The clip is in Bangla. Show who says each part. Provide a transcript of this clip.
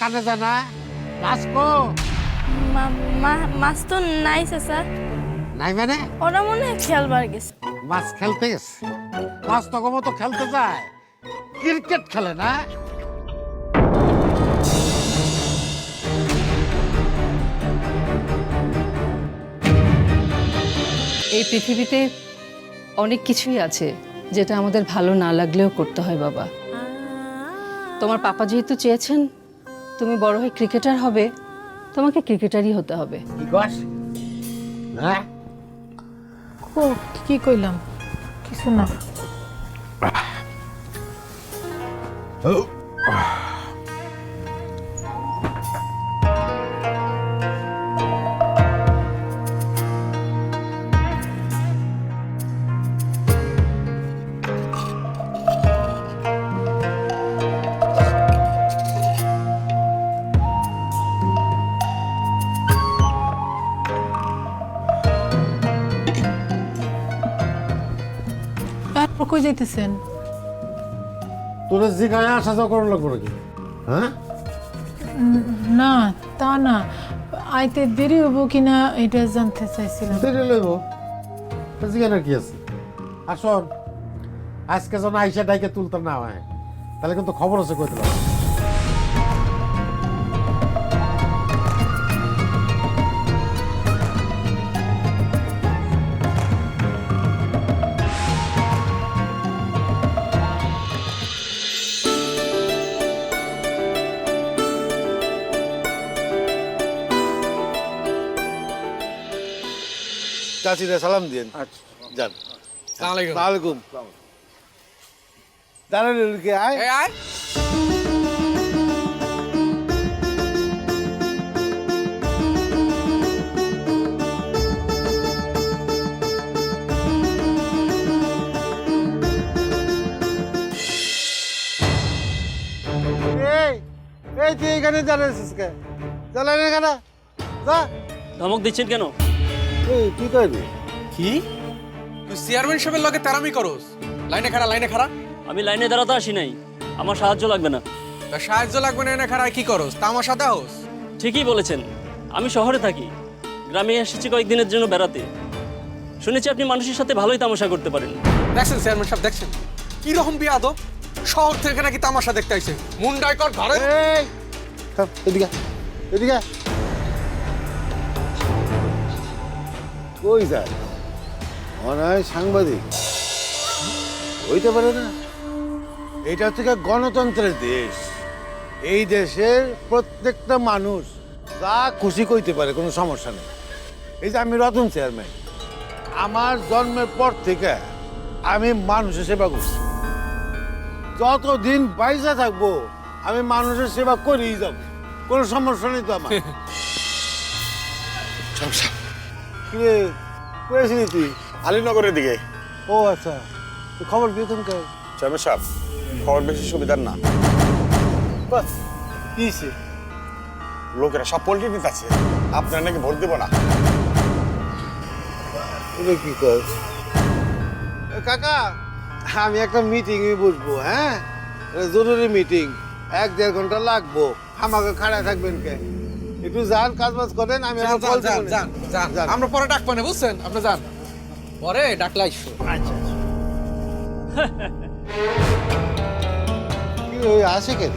Speaker 1: কানে মাছ কো
Speaker 2: মা- মা- মাছ তো নাই চাচা
Speaker 1: নাই মানে?
Speaker 2: ওরা মনে হয় খেলবার গেছে।
Speaker 1: মাছ খেলতে গেছে। মাছ তো মতো খেলতে যায়। ক্রিকেট খেলে না?
Speaker 3: এই পৃথিবীতে অনেক কিছুই আছে যেটা আমাদের ভালো না লাগলেও করতে হয় বাবা। তোমার পাপা যেহেতু চেয়েছেন তুমি বড় হয়ে ক্রিকেটার হবে তোমাকে ক্রিকেটারই হতে হবে।
Speaker 1: কি কস? হ্যাঁ?
Speaker 4: ও কি কইলাম? কিছু না। কই যাইতেছেন?
Speaker 1: তোর জিগায় আসা যাওয়া করার লাগবো নাকি? হ্যাঁ?
Speaker 4: না তা না। আইতে দেরি হব কিনা এটা জানতে চাইছিলাম।
Speaker 1: দেরি লইব জিগানোর কি আছে? আসন আজকে যেন আইসা ডাইকে তুলতে না হয় তাহলে কিন্তু খবর আছে কই দিলাম।
Speaker 5: চাচিরা সালাম দিন যান। সালামালাইকুম দাঁড়ান কে আয়।
Speaker 1: এই এই তুই এখানে দাঁড়াইছিস কে? জ্বালাই না কেন যা।
Speaker 6: ধমক দিচ্ছেন কেন?
Speaker 5: এই কি
Speaker 7: তুই চেয়ারম্যান সাহেবের লগে তেরামি করস? লাইনে খাড়া লাইনে খাড়া।
Speaker 6: আমি লাইনে দাঁড়াতে আসি নাই। আমার সাহায্য লাগবে না।
Speaker 7: তা সাহায্য লাগবে না এনে খাড়া কি করস? তামাশা দাওস
Speaker 6: ঠিকই বলেছেন। আমি শহরে থাকি। গ্রামে এসেছি কয়েকদিনের জন্য বেড়াতে। শুনেছি আপনি মানুষের সাথে ভালোই তামাশা করতে পারেন।
Speaker 7: দেখছেন চেয়ারম্যান সাহেব দেখছেন? কি রকম বিয়াদ শহর থেকে নাকি তামাশা দেখতে আইছে। মুন্ডাই কর ঘরে
Speaker 5: এদিকে এদিকে কই যায়? হয় সাংবাদিক। হইতে পারে না। এটা থেকে গণতন্ত্রের দেশ। এই দেশের প্রত্যেকটা মানুষ যা খুশি কইতে পারে, কোনো সমস্যা নেই। এই যে আমি রতন চেয়ারম্যান, আমার জন্মের পর থেকে আমি মানুষের সেবা করছি। যতদিন বাইসা থাকব, আমি মানুষের সেবা করেই যাব। কোনো সমস্যা নেই তো আমার। কিরে করেছিলি তুই?
Speaker 8: আলীনগরের দিকে।
Speaker 5: ও আচ্ছা। তো খবর দিয়ে তুমি কে
Speaker 8: চেয়ারম্যান সাহেব খবর বেশি সুবিধার না।
Speaker 5: বাহ কি
Speaker 8: লোকেরা সব পোল্ট্রি নিতে আছে আপনার নাকি ভোট দেবো না।
Speaker 5: এটা কি এ, কাকা আমি একটা মিটিং এ বসবো হ্যাঁ? জরুরি মিটিং এক দেড় ঘণ্টা লাগবো। আমাকে খাড়া থাকবেন কে? একটু যান কাজ বাজ করেন আমি
Speaker 7: যান যান
Speaker 5: যান।
Speaker 7: আমরা পরে ডাক পানে বুঝছেন? আপনি যান। পরে ডাকলে আইসো
Speaker 5: কি ওই আসে কেন